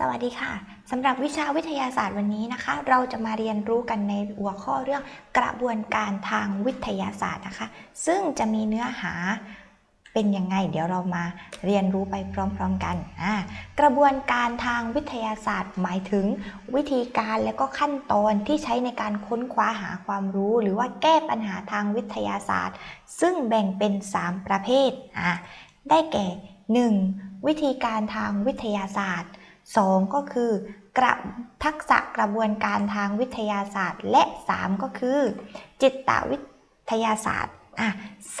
สวัสดีค่ะสำหรับวิชาวิทยาศาสตร์วันนี้นะคะ เราจะมาเรียนรู้กันในหัวข้อเรื่องกระบวนการทางวิทยาศาสตร์นะคะ ซึ่งจะมีเนื้อหาเป็นยังไง เดี๋ยวเรามาเรียนรู้ไปพร้อม ๆกันอ่ากระบวนการทางวิทยาศาสตร์ หมายถึงวิธีการและก็ขั้นตอนที่ใช้ในการค้นคว้าหาความรู้ หรือว่าแก้ปัญหาทางวิทยาศาสตร์ ซึ่งแบ่งเป็น 3 ประเภทอ่าได้แก่ 1. วิธีการทางวิทยาศาสตร์ 2 ก็คือกระทักษะกระบวนการทางวิทยาศาสตร์ และ 3 ก็คือ จิตวิทยาศาสตร์อะ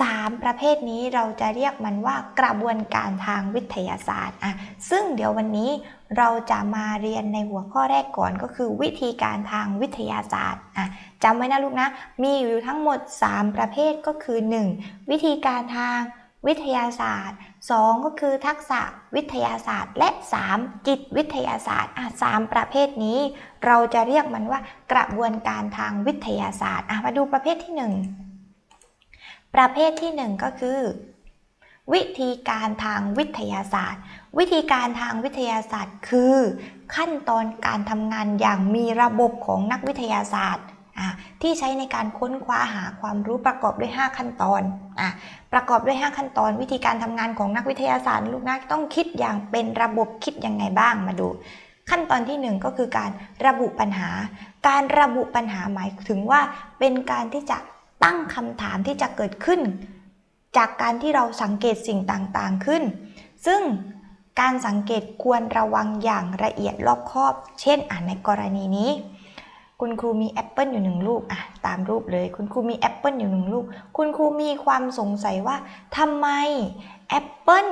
สามประเภทนี้เราจะเรียกมันว่ากระบวนการทางวิทยาศาสตร์อะซึ่งเดี๋ยววันนี้เราจะมาเรียนในหัวข้อแรกก่อนก็คือวิธีการทางวิทยาศาสตร์อะจำไว้นะลูกนะ มีอยู่ทั้งหมด 3 ประเภทก็คือ 1. วิธีการทางวิทยาศาสตร์ 2 ก็คือทักษะวิทยาศาสตร์ และ 3 จิตวิทยาศาสตร์อะสามประเภทนี้ เราจะเรียกมันว่ากระบวนการทางวิทยาศาสตร์อะมาดูประเภทที่ 1 ประเภทที่ 1 ก็คือ วิธีการทางวิทยาศาสตร์ วิธีการทางวิทยาศาสตร์ คือ ขั้นตอนการทำงานอย่างมีระบบของนักวิทยาศาสตร์ ที่ใช้ในการค้นคว้าหาความรู้ประกอบด้วย 5 ขั้นตอนอะประกอบด้วย 5 ขั้นตอน วิธีการทำงานของนักวิทยาศาสตร์ลูกนักต้องคิดอย่างเป็นระบบคิดยังไงบ้างมาดู ขั้นตอนที่ 1 ก็คือการระบุปัญหา การระบุปัญหาหมายถึงว่าเป็นการที่จะตั้งคำถามที่จะเกิดขึ้น จากการที่เราสังเกตสิ่งต่างๆขึ้น ซึ่งการสังเกตควรระวังอย่างละเอียดรอบคอบ เช่นอ่านในกรณีนี้ คุณครูมีแอปเปิลอยู่หนึ่งลูกอะตามรูปเลย คุณครูมีแอปเปิลอยู่หนึ่งลูก คุณครูมีความสงสัยว่าทำไมแอปเปิล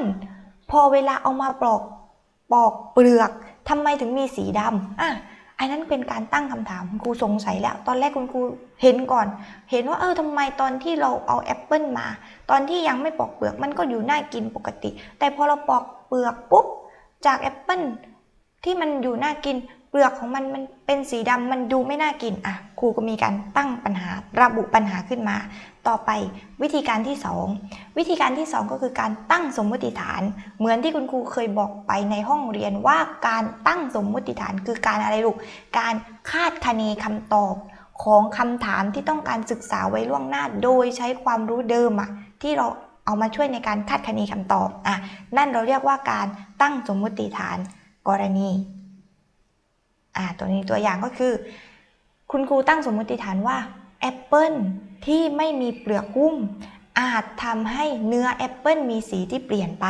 พอเวลาเอามาปลอกปอกเปลือกทำไมถึงมีสีดำอะอันนั้นเป็นการตั้งคำถามคุณครูสงสัยแล้ว ตอนแรกคุณครูเห็นก่อน เห็นว่าเออทำไมตอนที่เราเอาแอปเปิลมา ตอนที่ยังไม่ปอกเปลือกมันก็อยู่น่ากินปกติ แต่พอเราปอกเปลือกปุ๊บจากแอปเปิลที่มันอยู่น่ากิน เปลือกของมันมันเป็นสีดำมันดูไม่น่ากินอะครูก็มีการตั้งปัญหาระบุปัญหาขึ้นมา ต่อไปวิธีการที่ 2 วิธีการที่ 2 ก็คือการตั้งสมมติฐาน เหมือนที่คุณครูเคยบอกไปในห้องเรียนว่าการตั้งสมมติฐานคือการอะไรลูกการคาดคะเนคำตอบของคำถามที่ต้องการศึกษาไว้ล่วงหน้า โดยใช้ความรู้เดิมอะที่เราเอามาช่วยในการคาดคะเนคำตอบอะนั่นเราเรียกว่าการตั้งสมมติฐานกรณี อ่าตัวนี้ตัวอย่างก็คือ คุณครูตั้งสมมติฐานว่าแอปเปิลที่ไม่มีเปลือกหุ้ม อาจทำให้เนื้อแอปเปิลมีสีที่เปลี่ยนไป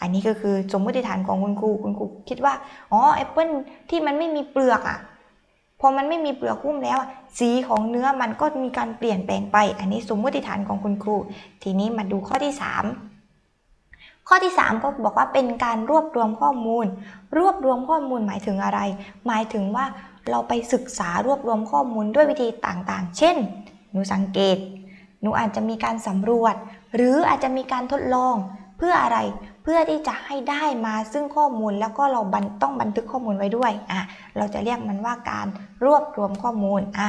อันนี้ก็คือสมมติฐานของคุณครูคุณครูคิดว่าอ๋อแอปเปิลที่มันไม่มีเปลือกอะ่ะพอมันไม่มีเปลือกหุ้มแล้ว สีของเนื้อมันก็มีการเปลี่ยนแปลงไป อันนี้สมมติฐานของคุณครู ทีนี้มาดูข้อที่ 3 ข้อที่ 3 ก็บอกว่าเป็นการรวบรวมข้อมูล รวบรวมข้อมูลหมายถึงอะไร หมายถึงว่าเราไปศึกษารวบรวมข้อมูลด้วยวิธีต่างๆ เช่น หนูสังเกต หนูอาจจะมีการสำรวจ หรืออาจจะมีการทดลองเพื่ออะไร เพื่อที่จะให้ได้มาซึ่งข้อมูลแล้วก็เราต้องบันทึกข้อมูลไว้ด้วยอะเราจะเรียกมันว่าการรวบรวมข้อมูลอะ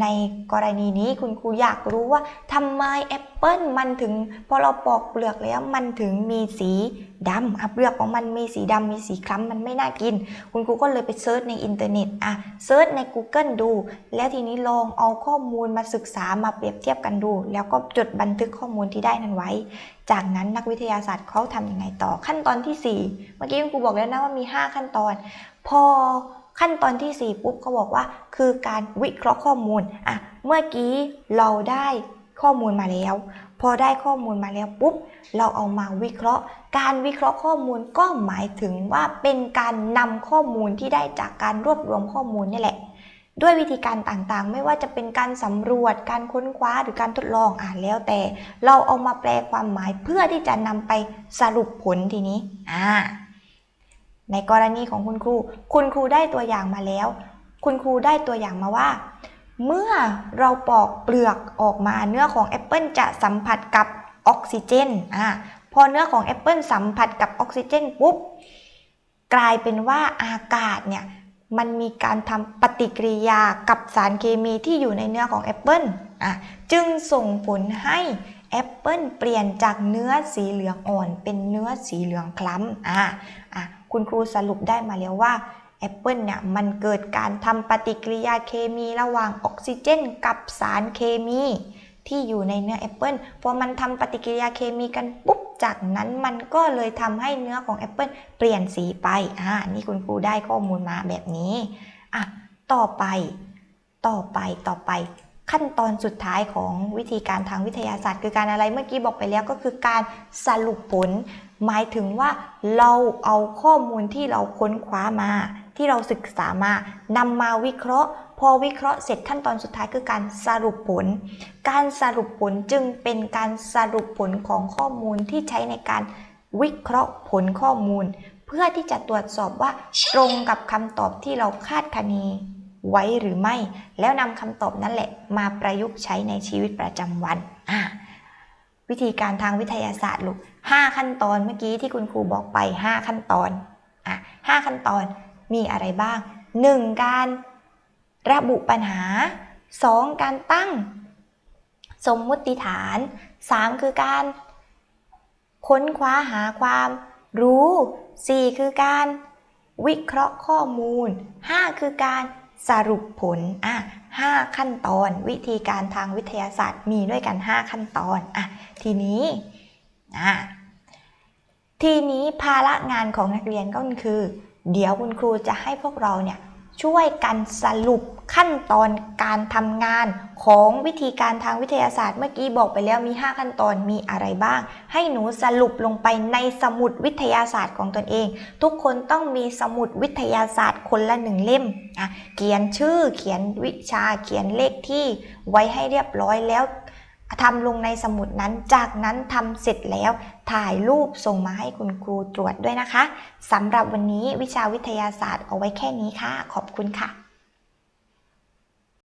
ในกรณีนี้คุณครูอยากรู้ว่าทำไมแอปเปิลมันถึงพอเราปอกเปลือกแล้วมันถึงมีสีดำอะเปลือกของมันมีสีดำมีสีคล้ำมันไม่น่ากิน คุณครูก็เลยไปเซิร์ชในอินเทอร์เน็ตอะเซิร์ชใน Google ดู แล้วทีนี้ลองเอาข้อมูลมาศึกษามาเปรียบเทียบกันดู แล้วก็จดบันทึกข้อมูลที่ได้นั้นไว้ จากนั้นนักวิทยาศาสตร์เขาทำยังไงต่อขั้นตอนที่ 4 เมื่อกี้คุณครูบอกแล้วนะว่ามี 5 ขั้นตอน พอ ขั้นตอนที่ 4 ปุ๊บเขาบอกว่า คือการวิเคราะห์ข้อมูลอะเมื่อกี้เราได้ข้อมูลมาแล้ว พอได้ข้อมูลมาแล้วปุ๊บเราเอามาวิเคราะห์ การวิเคราะห์ข้อมูลก็หมายถึงว่าเป็นการนำข้อมูลที่ได้จากการรวบรวมข้อมูลนี่แหละ ด้วยวิธีการต่างๆ ไม่ว่าจะเป็นการสำรวจการค้นคว้าหรือการทดลองอ่าแล้วแต่ เราเอามาแปลความหมายเพื่อที่จะนำไปสรุปผลทีนี้อ่า ในกรณีของคุณครู คุณครูได้ตัวอย่างมาแล้ว คุณครูได้ตัวอย่างมาว่า เมื่อเราปอกเปลือกออกมาเนื้อของแอปเปิลจะสัมผัสกับออกซิเจนอ่าพอเนื้อของแอปเปิลสัมผัสกับออกซิเจนปุ๊บกลายเป็นว่าอากาศเนี่ยมันมีการทำปฏิกิริยากับสารเคมีที่อยู่ในเนื้อของแอปเปิลอะจึงส่งผลให้แอปเปิลเปลี่ยนจากเนื้อสีเหลืองอ่อนเป็นเนื้อสีเหลืองคล้ำอะอะ คุณครูสรุปได้มาแล้วว่าแอปเปิลเนี่ยมันเกิดการทำปฏิกิริยาเคมีระหว่างออกซิเจน กับสารเคมี ที่อยู่ในเนื้อแอปเปิลพอมันทำปฏิกิริยาเคมีกันปุ๊บจากนั้นมันก็เลยทำให้เนื้อของแอปเปิลเปลี่ยนสีไปอ่านี่คุณครูได้ข้อมูลมาแบบนี้อะต่อไป ต่อไปต่อไป ขั้นตอนสุดท้ายของวิธีการทางวิทยาศาสตร์ คือการอะไรเมื่อกี้บอกไปแล้วก็คือการสรุปผล หมายถึงว่าเราเอาข้อมูลที่เราค้นคว้ามา ที่เราศึกษามานำมาวิเคราะห์ พอวิเคราะห์เสร็จขั้นตอนสุดท้ายคือการสรุปผล การสรุปผลจึงเป็นการสรุปผลของข้อมูลที่ใช้ในการวิเคราะห์ผลข้อมูล เพื่อที่จะตรวจสอบว่าตรงกับคำตอบที่เราคาดคะเนไว้หรือไม่ แล้วนำคำตอบนั่นแหละมาประยุกต์ใช้ในชีวิตประจำวันอ่า วิธีการทางวิทยาศาสตร์ลูก5ขั้นตอนเมื่อกี้ที่คุณครูบอกไป5ขั้นตอนอะ5ขั้นตอนมีอะไรบ้าง 1. การระบุปัญหา 2. การตั้งสมมุติฐาน 3. คือการค้นคว้าหาความรู้ 4. คือการวิเคราะห์ข้อมูล 5. คือการ สรุปผลอะ5ขั้นตอน วิธีการทางวิทยาศาสตร์มีด้วยกัน 5 ขั้นตอนอะทีนี้อะทีนี้ภาระงานของนักเรียนก็คือ เดี๋ยวคุณครูจะให้พวกเราเนี่ย ช่วยกันสรุปขั้นตอนการทำงานของวิธีการทางวิทยาศาสตร์เมื่อกี้บอกไปแล้วมี 5 ขั้นตอนมีอะไรบ้าง ให้หนูสรุปลงไปในสมุดวิทยาศาสตร์ของตนเอง ทุกคนต้องมีสมุดวิทยาศาสตร์คนละหนึ่งเล่มอะเขียนชื่อเขียนวิชาเขียนเลขที่ไว้ให้เรียบร้อยแล้ว ทำลงในสมุดนั้น จากนั้นทำเสร็จแล้วถ่ายรูปส่งมาให้คุณครูตรวจด้วยนะคะสำหรับวันนี้วิชาวิทยาศาสตร์เอาไว้แค่นี้ค่ะ ขอบคุณค่ะ